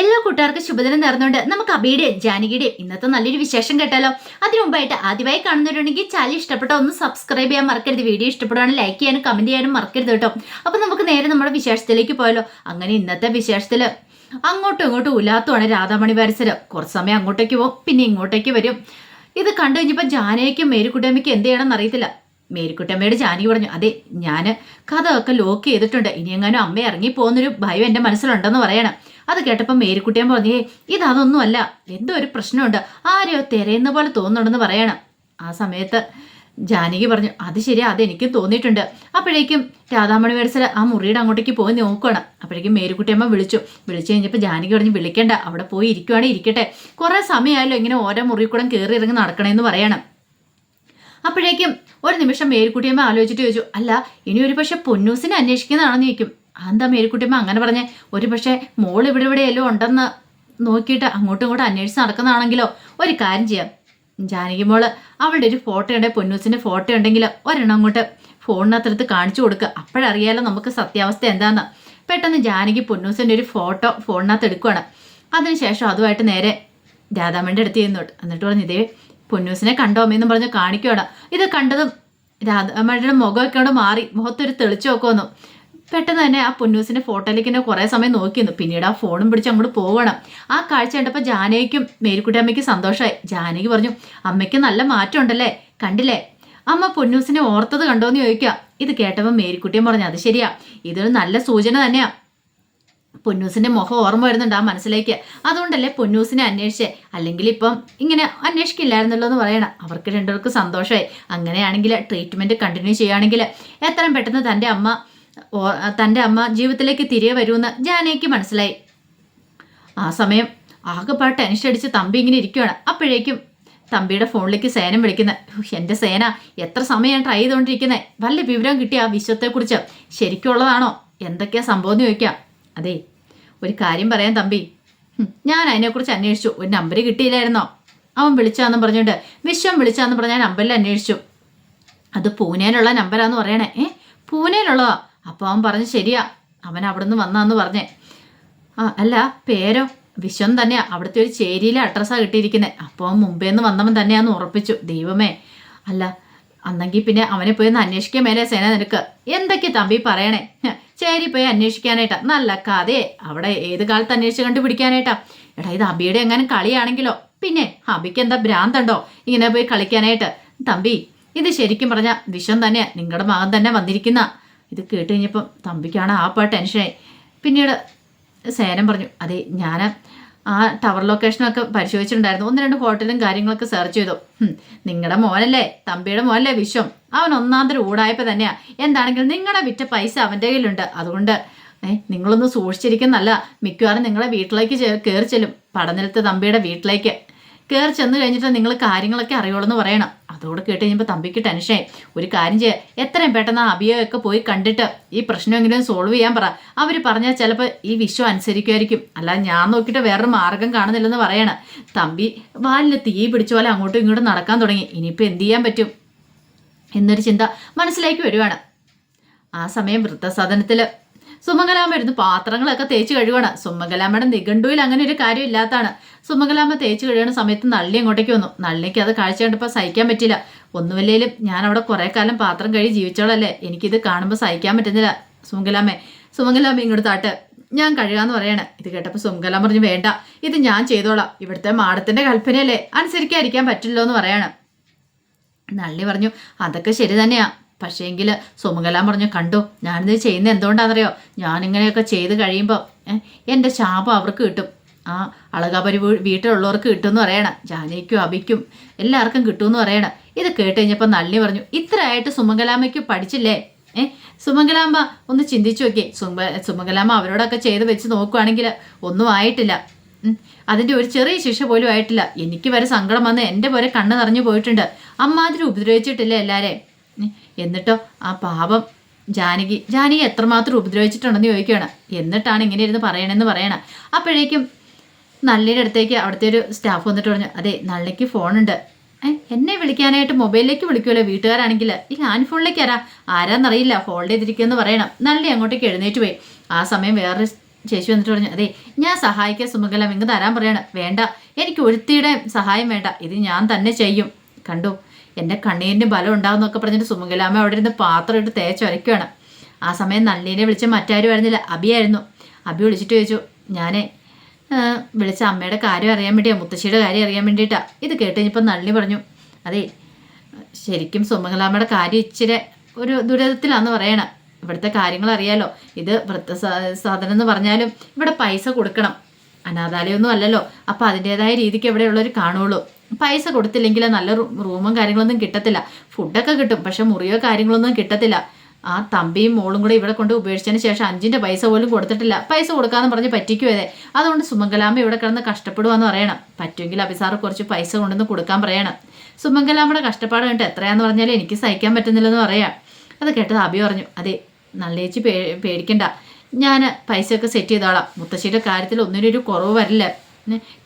എല്ലാ കൂട്ടുകാർക്കും ശുഭദിനം നേർന്നുകൊണ്ട് നമുക്ക് അബിയുടെയും ജാനകിയുടെയും ഇന്നത്തെ നല്ലൊരു വിശേഷം കേട്ടാലോ? അതിനു മുമ്പായിട്ട് ആദ്യമായി കാണുന്നവരുണ്ടെങ്കിൽ ചാനൽ ഇഷ്ടപ്പെട്ടോ ഒന്ന് സബ്സ്ക്രൈബ് ചെയ്യാൻ മറക്കരുത്. വീഡിയോ ഇഷ്ടപ്പെടുവാണെങ്കിൽ ലൈക്ക് ചെയ്യാനും കമന്റ് ചെയ്യാനും മറക്കരുത് കേട്ടോ. അപ്പൊ നമുക്ക് നേരെ നമ്മുടെ വിശേഷത്തിലേക്ക് പോയാലോ? അങ്ങനെ ഇന്നത്തെ വിശേഷത്തിൽ അങ്ങോട്ടും ഇങ്ങോട്ടും ഉലാത്തുമാണ് രാധാമണി പരിസരം കുറച്ച് സമയം അങ്ങോട്ടേക്ക് പോകും പിന്നെ ഇങ്ങോട്ടേക്ക് വരും. ഇത് കണ്ടു കഴിഞ്ഞപ്പോൾ ജാനകിക്കും മേരിക്കുട്ടമ്മയ്ക്കും എന്ത് ചെയ്യണമെന്ന് അറിയത്തില്ല. മേരിക്കുട്ടമ്മയോട് ജാനകി പറഞ്ഞു അതെ ഞാൻ ഒക്കെ ലോക്ക് ചെയ്തിട്ടുണ്ട്. ഇനി എങ്ങാനും അമ്മ ഇറങ്ങി പോകുന്നൊരു ഭയം എന്റെ മനസ്സിലുണ്ടെന്ന് പറയണം. അത് കേട്ടപ്പോൾ മേരിക്കുട്ടിയാൻ പറഞ്ഞേ ഇത് അല്ല എന്തോ ഒരു പ്രശ്നമുണ്ട്. ആരെയോ തിരയുന്ന പോലെ തോന്നുന്നുണ്ടെന്ന് പറയണം. ആ സമയത്ത് ജാനകി പറഞ്ഞു അത് ശരി അത് എനിക്കും തോന്നിയിട്ടുണ്ട്. അപ്പോഴേക്കും രാധാമണി മേടിച്ചാൽ ആ മുറിയുടെ അങ്ങോട്ടേക്ക് പോയി നോക്കണം അപ്പോഴേക്കും മേരിക്കുട്ടിയമ്മ വിളിച്ചു. വിളിച്ചു കഴിഞ്ഞപ്പോൾ ജാനകി പറഞ്ഞു വിളിക്കണ്ട അവിടെ പോയി ഇരിക്കുവാണെങ്കിൽ ഇരിക്കട്ടെ. കുറേ സമയമായല്ലോ ഇങ്ങനെ ഓരോ മുറി കൂടെ കയറി ഇറങ്ങി നടക്കണമെന്ന് പറയണം. അപ്പോഴേക്കും ഒരു നിമിഷം മേരിക്കുട്ടിയമ്മ ആലോചിച്ചിട്ട് ചോദിച്ചു അല്ല ഇനി ഒരു പക്ഷെ പൊന്നൂസിനെ അന്വേഷിക്കുന്നതാണെന്ന് ചോദിക്കും. എന്താ മേരിക്കുട്ടിയമ്മ അങ്ങനെ പറഞ്ഞേ? ഒരു പക്ഷേ മോൾ ഇവിടെ ഇവിടെയല്ലോ ഉണ്ടെന്ന് നോക്കിയിട്ട് അങ്ങോട്ടും ഇങ്ങോട്ടും അന്വേഷിച്ച് നടക്കുന്നതാണെങ്കിലോ? ഒരു കാര്യം ചെയ്യാം. ജാനകി മോൾ അവളുടെ ഒരു ഫോട്ടോ ഉണ്ടെങ്കിൽ പൊന്നൂസിന്റെ ഫോട്ടോ ഉണ്ടെങ്കിൽ ഒരെണ്ണം അങ്ങോട്ട് ഫോണിനകത്തെടുത്ത് കാണിച്ചു കൊടുക്കുക അപ്പോഴറിയാലോ നമുക്ക് സത്യാവസ്ഥ എന്താന്ന്. പെട്ടെന്ന് ജാനകി പൊന്നൂസിന്റെ ഒരു ഫോട്ടോ ഫോണിനകത്ത് എടുക്കുകയാണ് അതിനുശേഷം അതുമായിട്ട് നേരെ രാധാമ്മേന്റെ അടുത്ത് ചെയ്യുന്നുണ്ട് എന്നിട്ട് പറഞ്ഞു ഇതേ പൊന്നൂസിനെ കണ്ടോ എന്നും പറഞ്ഞ് കാണിക്കുകയാണ് ഇത് കണ്ടതും രാധാമ്മയുടെ മുഖമൊക്കെ അവിടെ മാറി മുഖത്തൊരു തെളിച്ചു നോക്കുമെന്നു പെട്ടെന്ന് തന്നെ ആ പൊന്നൂസിന്റെ ഫോട്ടോയിലേക്ക് തന്നെ കുറേ സമയം നോക്കിയിരുന്നു. പിന്നീട് ആ ഫോണും പിടിച്ച് അങ്ങോട്ട് പോകണം ആ കാഴ്ച കണ്ടപ്പോൾ ജാനകിക്കും മേരിക്കുട്ടി അമ്മയ്ക്ക് സന്തോഷമായി. ജാനകി പറഞ്ഞു അമ്മയ്ക്ക് നല്ല മാറ്റം ഉണ്ടല്ലേ? കണ്ടില്ലേ? അമ്മ പൊന്നൂസിനെ ഓർത്തത് കണ്ടോന്ന് ചോദിക്കുക ഇത് കേട്ടപ്പോൾ മേരിക്കുട്ടിയും പറഞ്ഞു അത് ശരിയാ. ഇതൊരു നല്ല സൂചന തന്നെയാ. പൊന്നൂസിന്റെ മുഖം ഓർമ്മ വരുന്നുണ്ട് ആ മനസ്സിലേക്ക്. അതുകൊണ്ടല്ലേ പൊന്നൂസിനെ അന്വേഷിച്ചേ? അല്ലെങ്കിൽ ഇപ്പം ഇങ്ങനെ അന്വേഷിക്കില്ലായിരുന്നല്ലോ എന്ന് പറയണം. അവർക്ക് രണ്ടുപേർക്ക് സന്തോഷമായി. അങ്ങനെയാണെങ്കിൽ ട്രീറ്റ്മെന്റ് കണ്ടിന്യൂ ചെയ്യുകയാണെങ്കിൽ എത്രയും പെട്ടെന്ന് തന്റെ അമ്മ തന്റെ അമ്മ ജീവിതത്തിലേക്ക് തിരികെ വരുമെന്ന് ജാനകിക്ക് മനസ്സിലായി. ആ സമയം ആകെപ്പാട് ടെൻഷൻ അടിച്ച് തമ്പി ഇങ്ങനെ ഇരിക്കുകയാണ് അപ്പോഴേക്കും തമ്പിയുടെ ഫോണിലേക്ക് സേനം വിളിക്കുന്നത് എന്റെ സേന എത്ര സമയം ട്രൈ ചെയ്തുകൊണ്ടിരിക്കുന്നത് വല്ല വിവരം കിട്ടിയ ആ വിശ്വത്തെക്കുറിച്ച്. ശരിക്കുള്ളതാണോ? എന്തൊക്കെയാ സംഭവം എന്ന് ചോദിക്കാം. അതെ ഒരു കാര്യം പറയാം തമ്പി. ഞാൻ അതിനെക്കുറിച്ച് അന്വേഷിച്ചു. ഒരു നമ്പർ കിട്ടിയില്ലായിരുന്നോ? അവൻ വിളിച്ചാന്ന് പറഞ്ഞുകൊണ്ട് വിശ്വം വിളിച്ചാന്ന് പറഞ്ഞ് ഞാൻ നമ്പറിൽ അന്വേഷിച്ചു. അത് പൂനെയിലുള്ള നമ്പരാന്ന് പറയണേ. ഏ പൂനെയിലുള്ളതാ. അപ്പോൾ അവൻ പറഞ്ഞു ശരിയാ അവൻ അവിടെ നിന്ന് വന്നാന്ന് പറഞ്ഞേ. ആ അല്ല പേരോ? വിശ്വം തന്നെയാ അവിടുത്തെ ഒരു ചേരിയിലെ അഡ്രസ്സാണ് കിട്ടിയിരിക്കുന്നത് അപ്പോൾ മുമ്പേ നിന്ന് വന്നവൻ തന്നെയാന്ന് ഉറപ്പിച്ചു ദൈവമേ. അല്ല അന്നെങ്കിൽ പിന്നെ അവനെ പോയി ഒന്ന് അന്വേഷിക്കാൻ മേലെ സേന നിനക്ക്. എന്തൊക്കെ തമ്പി പറയണേ? ചേരി പോയി അന്വേഷിക്കാനായിട്ടാ. നല്ല കഥയെ അവിടെ ഏത് കാലത്ത് അന്വേഷിച്ച് കണ്ടുപിടിക്കാനായിട്ടാ? എടാ ഇത് അബിയുടെ എങ്ങനെ കളിയാണെങ്കിലോ? പിന്നെ അബിക്ക് എന്താ ഭ്രാന്തുണ്ടോ? ഇങ്ങനെ പോയി കളിക്കാനായിട്ട്. തമ്പി ഇത് ശരിക്കും പറഞ്ഞാൽ വിഷം തന്നെയാ നിങ്ങളുടെ മകൻ തന്നെ വന്നിരിക്കുന്ന. ഇത് കേട്ട് കഴിഞ്ഞപ്പം തമ്പിക്കാണ് ആ പാ ടെൻഷനായി പിന്നീട് സേനം പറഞ്ഞു അതെ ഞാൻ ആ ടവർ ലൊക്കേഷനൊക്കെ പരിശോധിച്ചിട്ടുണ്ടായിരുന്നു. ഒന്ന് രണ്ട് ഹോട്ടലും കാര്യങ്ങളൊക്കെ സെർച്ച് ചെയ്തു. നിങ്ങളുടെ മോനല്ലേ? തമ്പിയുടെ മോനല്ലേ വിശ്വം? അവൻ ഒന്നാന്തരം ഊടായപ്പോൾ തന്നെയാ. എന്താണെങ്കിലും നിങ്ങളുടെ വിറ്റ പൈസ അവന്റെ കയ്യിലുണ്ട്. അതുകൊണ്ട് ഏ നിങ്ങളൊന്ന് സൂക്ഷിച്ചിരിക്കുന്നല്ല മിക്കവാറും നിങ്ങളെ വീട്ടിലേക്ക് കയറി ചെല്ലും. പടനിലത്ത് തമ്പിയുടെ വീട്ടിലേക്ക്. കയറി ചെന്ന് കഴിഞ്ഞിട്ട് നിങ്ങൾ കാര്യങ്ങളൊക്കെ അറിയുള്ളൂ എന്ന് പറയണം. അതോടെ കേട്ട് കഴിഞ്ഞപ്പോൾ തമ്പിക്ക് ടെൻഷനായി ഒരു കാര്യം ചെയ്യുക എത്രയും പെട്ടെന്ന് ആ അഭിയൊക്കെ പോയി കണ്ടിട്ട് ഈ പ്രശ്നമെങ്കിലും സോൾവ് ചെയ്യാൻ പറ. അവർ പറഞ്ഞാൽ ചിലപ്പോൾ ഈ വിശ്വം അനുസരിക്കുമായിരിക്കും അല്ല ഞാൻ നോക്കിയിട്ട് വേറൊരു മാർഗം കാണുന്നില്ലെന്ന് പറയണം. തമ്പി വാലിന് തീ പിടിച്ച പോലെ അങ്ങോട്ടും ഇങ്ങോട്ടും നടക്കാൻ തുടങ്ങി. ഇനിയിപ്പോൾ എന്ത് ചെയ്യാൻ പറ്റും? എന്നൊരു ചിന്ത മനസ്സിലേക്ക് വരുവാണ്. ആ സമയം വൃദ്ധസദനത്തിൽ സുമംഗലാമ്മ ഇരുന്ന് പാത്രങ്ങളൊക്കെ തേച്ച് കഴുകണം സുമംഗലാമ്മയുടെ നിഘണ്ടുവിൽ അങ്ങനെ ഒരു കാര്യം ഇല്ലാത്തതാണ്. സുമംഗലാമ്മ തേച്ച് കഴുകുന്ന സമയത്ത് നള്ളി അങ്ങോട്ടേക്ക് വന്നു. നള്ളിക്ക് അത് കാഴ്ച കണ്ടപ്പോൾ സഹിക്കാൻ പറ്റില്ല ഒന്നുമില്ലേലും ഞാൻ അവിടെ കുറേ കാലം പാത്രം കഴുകി ജീവിച്ചോളല്ലേ എനിക്കിത് കാണുമ്പോൾ സഹിക്കാൻ പറ്റുന്നില്ല സുമംഗലാമ്മേ. സുമംഗലാമ്മ ഇങ്ങോട്ട് താട്ട്. ഞാൻ കഴുകാന്ന് പറയണ. ഇത് കേട്ടപ്പോൾ സുമംഗലാമ്മ പറഞ്ഞു വേണ്ട. ഇത് ഞാൻ ചെയ്തോളാം. ഇവിടുത്തെ മാടത്തിന്റെ കൽപ്പനയല്ലേ. അനുസരിക്കാതിരിക്കാൻ പറ്റില്ലോ എന്ന് പറയണം. നള്ളി പറഞ്ഞു അതൊക്കെ ശരി തന്നെയാ. പക്ഷേങ്കിൽ സുമകല പറഞ്ഞു കണ്ടു ഞാനിത് ചെയ്യുന്നത് എന്തുകൊണ്ടാണെന്നറിയോ? ഞാനിങ്ങനെയൊക്കെ ചെയ്ത് കഴിയുമ്പോൾ എന്റെ ശാപം അവർക്ക് കിട്ടും. ആ അളകാപരി വീട്ടിലുള്ളവർക്ക് കിട്ടുമെന്ന് പറയണം. ജാനയ്ക്കും അബിക്കും എല്ലാവർക്കും കിട്ടുമെന്ന് പറയണം. ഇത് കേട്ട് കഴിഞ്ഞപ്പോൾ നള്ളി പറഞ്ഞു ഇത്രയായിട്ട് സുമംഗലാമയ്ക്ക് പഠിച്ചില്ലേ? ഏ സുമംഗലാമ്മ ഒന്ന് ചിന്തിച്ചു നോക്കിയേ. സുമ സുമംഗലാമ്മ അവരോടൊക്കെ ചെയ്ത് വെച്ച് നോക്കുവാണെങ്കിൽ ഒന്നും ആയിട്ടില്ല. അതിന്റെ ഒരു ചെറിയ ശിക്ഷ പോലും ആയിട്ടില്ല. എനിക്ക് വരെ സങ്കടം വന്ന് എന്റെ പോലെ കണ്ണ് നിറഞ്ഞു പോയിട്ടുണ്ട്. അമ്മാതിരി ഉപദ്രവിച്ചിട്ടില്ല എല്ലാവരെയും. എന്നിട്ടോ ആ പാപം ജാനകി ജാനകി എത്രമാത്രം ഉപദ്രവിച്ചിട്ടുണ്ടെന്ന് ചോദിക്കുകയാണ്. എന്നിട്ടാണ് ഇങ്ങനെ ഇരുന്ന് പറയണമെന്ന് പറയണം. അപ്പോഴേക്കും നല്ലയുടെ അടുത്തേക്ക് അവിടുത്തെ ഒരു സ്റ്റാഫ് വന്നിട്ട് പറഞ്ഞു അതെ നല്ലയ്ക്ക് ഫോണുണ്ട്. എന്നെ വിളിക്കാനായിട്ട് മൊബൈലിലേക്ക് വിളിക്കുമല്ലോ വീട്ടുകാരാണെങ്കിൽ ഈ ഹാൻഡ് ഫോണിലേക്ക് ആരാ ആരാന്നറിയില്ല ഹോൾഡ് ചെയ്തിരിക്കുമെന്ന് പറയണം. നല്ല അങ്ങോട്ടേക്ക് എഴുന്നേറ്റ് പോയി. ആ സമയം വേറൊരു ചേച്ചി വന്നിട്ട് പറഞ്ഞു അതെ ഞാൻ സഹായിക്കാൻ സുമംഗലം ഇങ്ങ് തരാൻ പറയണം. വേണ്ട എനിക്ക് ഒരുത്തിയുടെ സഹായം വേണ്ട. ഇത് ഞാൻ തന്നെ ചെയ്യും. കണ്ടു. എന്റെ കണ്ണീരിന് ബലം ഉണ്ടാകുന്നൊക്കെ പറഞ്ഞിട്ട് സുമംഗലാമ്മ അവിടെ ഇരുന്ന് പാത്രം ഇട്ട് തേച്ചൊരയ്ക്കുകയാണ് ആ സമയം നളിനീനെ വിളിച്ച് മറ്റാരും വരുന്നില്ല അബിയായിരുന്നു അബി വിളിച്ചിട്ട് ചോദിച്ചു ഞാനേ വിളിച്ച അമ്മയുടെ കാര്യം അറിയാൻ വേണ്ടിയാണ് മുത്തശ്ശിയുടെ കാര്യം അറിയാൻ വേണ്ടിയിട്ടാണ് ഇത് കേട്ട് കഴിഞ്ഞപ്പോൾ നളിനി പറഞ്ഞു അതെ ശരിക്കും സുമംഗലാമ്മയുടെ കാര്യം ഇച്ചിരി ഒരു ദുരിതത്തിലാണെന്ന് പറയണം. ഇവിടുത്തെ കാര്യങ്ങൾ അറിയാലോ. ഇത് വൃത്ത സാധനം എന്ന് പറഞ്ഞാലും ഇവിടെ പൈസ കൊടുക്കണം. അനാഥാലയമൊന്നും അല്ലല്ലോ. അപ്പോൾ അതിന്റേതായ രീതിക്ക് ഇവിടെയുള്ളവർ കാണുള്ളൂ. പൈസ കൊടുത്തില്ലെങ്കിൽ നല്ല റൂമും കാര്യങ്ങളൊന്നും കിട്ടത്തില്ല. ഫുഡൊക്കെ കിട്ടും പക്ഷെ മുറിയോ കാര്യങ്ങളൊന്നും കിട്ടത്തില്ല. ആ തമ്പിയും മോളും കൂടെ ഇവിടെ കൊണ്ട് ഉപേക്ഷിച്ചതിന് ശേഷം അഞ്ചിന്റെ പൈസ പോലും കൊടുത്തിട്ടില്ല. പൈസ കൊടുക്കാമെന്ന് പറഞ്ഞ് പറ്റിക്കും അതെ അതുകൊണ്ട് സുമംഗലാമ്മ ഇവിടെ കിടന്ന് കഷ്ടപ്പെടുവാന്ന് പറയണം. പറ്റുമെങ്കിൽ അഭിസാറ് കുറച്ച് പൈസ കൊണ്ടുവന്ന് കൊടുക്കാൻ പറയണം. സുമംഗലാമ്മയുടെ കഷ്ടപ്പാട് കണ്ടിട്ട് എത്രയാന്ന് പറഞ്ഞാൽ എനിക്ക് സഹിക്കാൻ പറ്റുന്നില്ലെന്ന് പറയാം. അത് കേട്ടത് അഭി പറഞ്ഞു അതെ നല്ലേച്ചി പേ പേടിക്കണ്ട. ഞാൻ പൈസയൊക്കെ സെറ്റ് ചെയ്തോളാം. മുത്തശ്ശിയുടെ കാര്യത്തിൽ ഒന്നിനൊരു കുറവ് വരില്ല.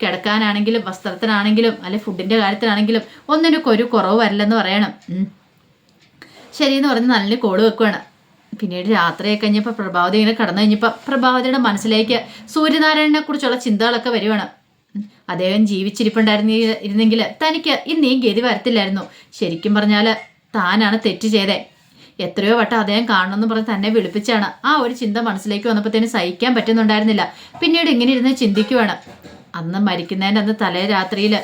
കിടക്കാനാണെങ്കിലും വസ്ത്രത്തിനാണെങ്കിലും അല്ലെ ഫുഡിന്റെ കാര്യത്തിലാണെങ്കിലും ഒന്നിനൊക്കെ ഒരു കുറവ് വരില്ലെന്ന് പറയണം. ശരിയെന്ന് പറഞ്ഞ് നല്ല കോൾ വെക്കുവാണ്. പിന്നീട് രാത്രിയൊക്കെ കഴിഞ്ഞപ്പോൾ പ്രഭാവതി ഇങ്ങനെ കടന്നു കഴിഞ്ഞപ്പോൾ പ്രഭാവതിയുടെ മനസ്സിലേക്ക് സൂര്യനാരായണനെ കുറിച്ചുള്ള ചിന്തകളൊക്കെ വരുവാണ്. അദ്ദേഹം ജീവിച്ചിരിപ്പുണ്ടായിരുന്ന ഇരുന്നെങ്കിൽ തനിക്ക് ഇന്ന് ഗതി വരത്തില്ലായിരുന്നു. ശരിക്കും പറഞ്ഞാൽ താനാണ് തെറ്റ് ചെയ്തേ. എത്രയോ വട്ടം അദ്ദേഹം കാണണമെന്ന് പറഞ്ഞ് തന്നെ വിളിപ്പിച്ചാണ് ആ ഒരു ചിന്ത മനസ്സിലേക്ക് വന്നപ്പോൾ തന്നെ സഹിക്കാൻ പറ്റുന്നുണ്ടായിരുന്നില്ല. പിന്നീട് ഇങ്ങനെ ഇരുന്ന് ചിന്തിക്കുവാണ്. അന്ന് മരിക്കുന്നതിന്റെ അന്ന് തലേ രാത്രിയിൽ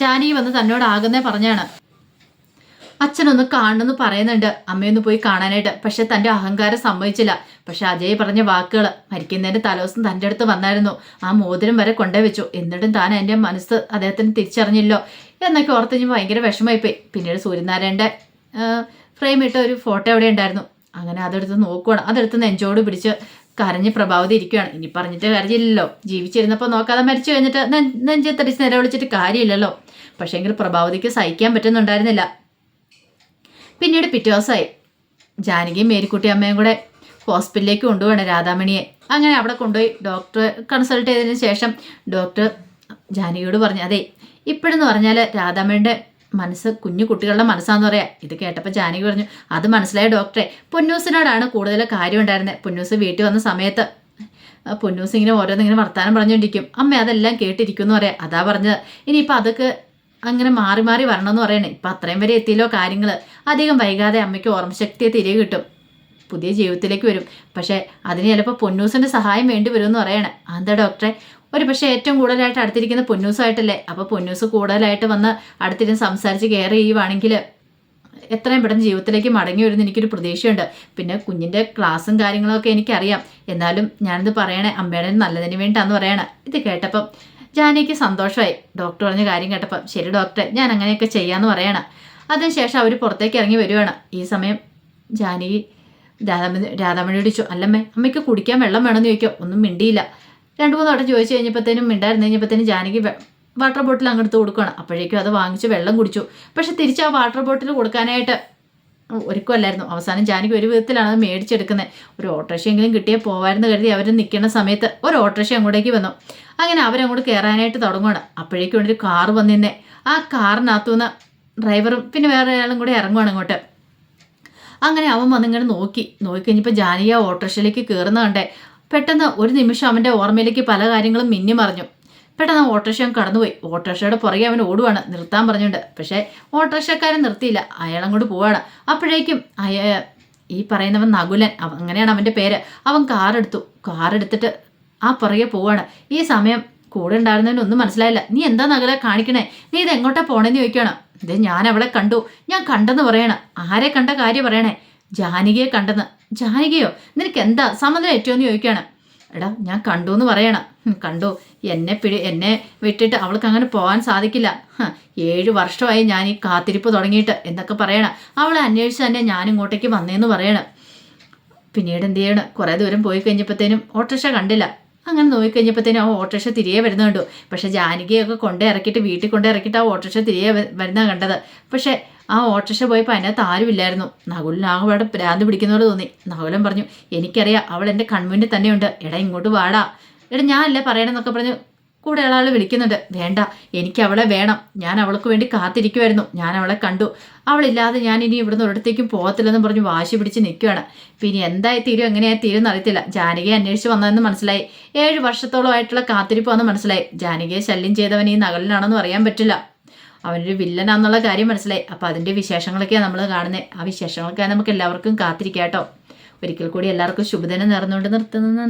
ചാനി വന്ന് തന്നോട് ആകുന്നേ പറഞ്ഞാണ്. അച്ഛനൊന്ന് കാണണമെന്ന് പറയുന്നുണ്ട്. അമ്മയൊന്ന് പോയി കാണാനായിട്ട്. പക്ഷെ തന്റെ അഹങ്കാരം സമ്മതിച്ചില്ല. പക്ഷെ അജയ് പറഞ്ഞ വാക്കുകൾ മരിക്കുന്നതിന്റെ തലേദിവസം തന്റെ അടുത്ത് വന്നായിരുന്നു. ആ മോതിരം വരെ കൊണ്ടേ വെച്ചു എന്നിട്ടും താൻ എന്റെ മനസ്സ് അദ്ദേഹത്തിന് തിരിച്ചറിഞ്ഞില്ലോ എന്നൊക്കെ ഓർത്ത് കഴിഞ്ഞ് ഭയങ്കര വിഷമമായിപ്പോയി പിന്നീട് സൂര്യനാരായണന്റെ ഫ്രെയിം ഇട്ട ഒരു ഫോട്ടോ എവിടെ ഉണ്ടായിരുന്നു. അങ്ങനെ അതെടുത്ത് നോക്കുവാണ്. അതെടുത്ത് നെഞ്ചോട് പിടിച്ച് കരഞ്ഞ് പ്രഭാവതി ഇരിക്കുകയാണ് ഇനി പറഞ്ഞിട്ട് കാര്യമില്ലല്ലോ. ജീവിച്ചിരുന്നപ്പോൾ നോക്കാതെ മരിച്ചു കഴിഞ്ഞിട്ട് നെഞ്ചെ തടിച്ച് നേരെ വിളിച്ചിട്ട് കാര്യമില്ലല്ലോ. പക്ഷേങ്കിൽ പ്രഭാവതിക്ക് സഹിക്കാൻ പറ്റുന്നുണ്ടായിരുന്നില്ല. പിന്നീട് പിറ്റേ ദിവസമായി. ജാനകിയും മേരിക്കുട്ടി അമ്മയും കൂടെ ഹോസ്പിറ്റലിലേക്ക് കൊണ്ടുപോകണം രാധാമണിയെ. അങ്ങനെ അവിടെ കൊണ്ടുപോയി ഡോക്ടറെ കൺസൾട്ട് ചെയ്തതിന് ശേഷം ഡോക്ടർ ജാനകിയോട് പറഞ്ഞു അതെ ഇപ്പോഴെന്ന് പറഞ്ഞാൽ രാധാമണിയുടെ മനസ്സ് കുഞ്ഞു കുട്ടികളുടെ മനസ്സാന്ന് പറയാം. ഇത് കേട്ടപ്പോൾ ജാനകി പറഞ്ഞു അത് മനസ്സിലായ ഡോക്ടറെ? പൊന്നൂസിനോടാണ് കൂടുതൽ കാര്യം ഉണ്ടായിരുന്നത് പൊന്നൂസ് വീട്ടിൽ വന്ന സമയത്ത് പൊന്നൂസ് ഇങ്ങനെ ഓരോന്നിങ്ങനെ വർത്താനം പറഞ്ഞുകൊണ്ടിരിക്കും അമ്മ അതെല്ലാം കേട്ടിരിക്കും എന്ന് പറയാം. അതാ പറഞ്ഞത്. ഇനിയിപ്പോൾ അതൊക്കെ അങ്ങനെ മാറി മാറി വരണമെന്ന് പറയണേ. ഇപ്പം അത്രയും വരെ എത്തിയല്ലോ കാര്യങ്ങൾ അധികം വൈകാതെ അമ്മയ്ക്ക് ഓർമ്മശക്തിയെ തിരികെ കിട്ടും. പുതിയ ജീവിതത്തിലേക്ക് വരും. പക്ഷേ അതിന് ചിലപ്പോൾ പൊന്നൂസിന്റെ സഹായം വേണ്ടി വരുമെന്ന് പറയണേ. അതെന്താ ഡോക്ടറെ? ഒരു പക്ഷേ ഏറ്റവും കൂടുതലായിട്ട് അടുത്തിരിക്കുന്ന പൊന്നൂസായിട്ടല്ലേ? അപ്പോൾ പൊന്നൂസ് കൂടുതലായിട്ട് വന്ന് അടുത്തിരുന്ന് സംസാരിച്ച് കെയർ ചെയ്യുവാണെങ്കിൽ എത്രയും പെട്ടെന്ന് ജീവിതത്തിലേക്ക് മടങ്ങി വരുന്ന എനിക്കൊരു പ്രതീക്ഷയുണ്ട്. പിന്നെ കുഞ്ഞിന്റെ ക്ലാസ്സും കാര്യങ്ങളൊക്കെ എനിക്കറിയാം. എന്നാലും ഞാനിത് പറയണേ അമ്മയുടെ നല്ലതിന് വേണ്ടിയാന്ന് പറയണേ. ഇത് കേട്ടപ്പം ജാനിക്ക് സന്തോഷമായി. ഡോക്ടർ പറഞ്ഞ കാര്യം കേട്ടപ്പം ശരി ഡോക്ടറെ ഞാൻ അങ്ങനെയൊക്കെ ചെയ്യാമെന്ന് പറയണം. അതിനുശേഷം അവർ പുറത്തേക്ക് ഇറങ്ങി വരുവാണ്. ഈ സമയം ജാനകി രാധാമണി രാധാമണി ഇടിച്ചു അല്ലമ്മേ അമ്മയ്ക്ക് കുടിക്കാൻ വെള്ളം വേണമെന്ന് ചോദിക്കുക ഒന്നും മിണ്ടിയില്ല. രണ്ട് മൂന്ന് വട്ടം ചോദിച്ചു കഴിഞ്ഞപ്പോഴത്തേനും മിണ്ടായിരുന്നു. കഴിഞ്ഞപ്പോഴത്തേനും ജാനകി വാട്ടർ ബോട്ടിൽ അങ്ങോട്ട് കൊടുക്കുകയാണ് അപ്പോഴേക്കും അത് വാങ്ങിച്ച് വെള്ളം കുടിച്ചു. പക്ഷെ തിരിച്ച് ആ വാട്ടർ ബോട്ടിൽ കൊടുക്കാനായിട്ട് ഒരുക്കുമല്ലായിരുന്നു അവസാനം ജാനകി ഒരു വിധത്തിലാണ് അത് മേടിച്ചെടുക്കുന്നത്. ഒരു ഓട്ടോറിക്ഷയെങ്കിലും കിട്ടിയേ പോവായിരുന്നു കരുതി അവർ നിൽക്കുന്ന സമയത്ത് ഒരു ഓട്ടോറിക്ഷ അങ്ങോട്ടേക്ക് വന്നു. അങ്ങനെ അവരങ്ങോട്ട് കയറാനായിട്ട് തുടങ്ങുകയാണ് അപ്പോഴേക്കും ഒരു കാർ വന്നിന്നെ ആ കാറിനകത്തുനിന്ന് ഡ്രൈവറും പിന്നെ വേറെ ഒരാളും കൂടെ ഇറങ്ങുവാണ് അങ്ങോട്ട്. അങ്ങനെ അവൻ വന്നിങ്ങനെ നോക്കി. നോക്കി കഴിഞ്ഞപ്പോൾ ജാനകി ആ ഓട്ടോറിക്ഷയിലേക്ക് കയറുന്ന കണ്ടേ. പെട്ടെന്ന് ഒരു നിമിഷം അവന്റെ ഓർമ്മയിലേക്ക് പല കാര്യങ്ങളും മിന്നി മറിഞ്ഞു. പെട്ടെന്ന് ഓട്ടോറിക്ഷ കടന്നുപോയി. ഓട്ടോറിക്ഷയുടെ പുറകെ അവൻ ഓടുവാണ്. നിർത്താൻ പറഞ്ഞുണ്ട് പക്ഷേ ഓട്ടോറിക്ഷക്കാരൻ നിർത്തിയില്ല. അയാളങ്ങോട്ട് പോവാണ്. അപ്പോഴേക്കും അയ ഈ പറയുന്നവൻ നകുലൻ. അങ്ങനെയാണ് അവന്റെ പേര്. അവൻ കാറെടുത്തു കാറെടുത്തിട്ട് ആ പുറകെ പോവാണ്. ഈ സമയം കൂടെ ഉണ്ടായിരുന്നതിനൊന്നും മനസ്സിലായില്ല. നീ എന്താ നകുലെ കാണിക്കണേ? നീ ഇത് എങ്ങോട്ടാ പോണേന്ന് ചോദിക്കണം ഇത് ഞാൻ അവളെ കണ്ടു. ഞാൻ കണ്ടെന്ന് പറയണം. ആരെ കണ്ട കാര്യം പറയണേ? ജാനകിയെ കണ്ടെന്ന്. ജാനകിയോ നിനക്ക് എന്താ സമ്മതം ഏറ്റവും ചോദിക്കുകയാണ് എടാ ഞാൻ കണ്ടു എന്ന് പറയണം കണ്ടു. എന്നെ പിടി എന്നെ വിട്ടിട്ട് അവൾക്ക് അങ്ങനെ പോകാൻ സാധിക്കില്ല ഏഴ് വർഷമായി ഞാൻ ഈ കാത്തിരിപ്പ് തുടങ്ങിയിട്ട് എന്നൊക്കെ പറയണം. അവളെ അന്വേഷിച്ച് തന്നെ ഞാൻ ഇങ്ങോട്ടേക്ക് വന്നേന്ന് പറയണം. പിന്നീട് എന്ത് ചെയ്യണം? കുറേ ദൂരം പോയി കഴിഞ്ഞപ്പോഴത്തേനും ഓട്ടോറിക്ഷ കണ്ടില്ല. അങ്ങനെ നോക്കിക്കഴിഞ്ഞപ്പോഴത്തേനും ആ ഓട്ടോറിക്ഷ തിരികെ വരുന്ന കണ്ടു പക്ഷേ ജാനകിയൊക്കെ കൊണ്ടേ ഇറക്കിയിട്ട് വീട്ടിൽ കൊണ്ടേ ഇറക്കിയിട്ട് ആ ഓട്ടോറിക്ഷ തിരികെ വരുന്ന കണ്ടത്. പക്ഷേ ആ ഓട്ടോറിക്ഷ പോയപ്പോൾ അതിനകത്ത് ആരുമില്ലായിരുന്നു നകുലിന് അവിടെ ഭ്രാന്ത് പിടിക്കുന്ന പോലെ തോന്നി. നകുലൻ പറഞ്ഞു എനിക്കറിയാം അവൾ എന്റെ കൺമുന്നിൽ തന്നെയുണ്ട്. എടാ ഇങ്ങോട്ട് വാടാ. എടാ ഞാനല്ലേ പറയണമെന്നൊക്കെ പറഞ്ഞു കൂടെ ആളാൾ വിളിക്കുന്നുണ്ട്. വേണ്ട എനിക്ക് അവളെ വേണം. ഞാൻ അവൾക്ക് വേണ്ടി കാത്തിരിക്കുമായിരുന്നു ഞാൻ അവളെ കണ്ടു. അവളില്ലാതെ ഞാൻ ഇനി ഇവിടുന്ന് ഒരിടത്തേക്കും പോകത്തില്ലെന്ന് പറഞ്ഞ് വാശി പിടിച്ച് നിൽക്കുകയാണ് പിന്നെ എന്തായി തീരും എങ്ങനെയായി തീരും എന്നറിയത്തില്ല ജാനകിയെ അന്വേഷിച്ച് വന്നതെന്ന് മനസ്സിലായി. ഏഴ് വർഷത്തോളമായിട്ടുള്ള കാത്തിരിപ്പ് വന്ന് മനസ്സിലായി. ജാനകിയെ ശല്യം ചെയ്തവൻ ഈ നഗലിനാണെന്നും അറിയാൻ പറ്റില്ല. അവനൊരു വില്ലനാന്നുള്ള കാര്യം മനസ്സിലായി. അപ്പോൾ അതിന്റെ വിശേഷങ്ങളൊക്കെയാണ് നമ്മൾ കാണുന്നത് ആ വിശേഷങ്ങളൊക്കെ നമുക്ക് എല്ലാവർക്കും കാത്തിരിക്കാം കേട്ടോ. ഒരിക്കൽ കൂടി എല്ലാവർക്കും ശുഭദിനം നേർന്നുകൊണ്ട് നിർത്തുന്നു.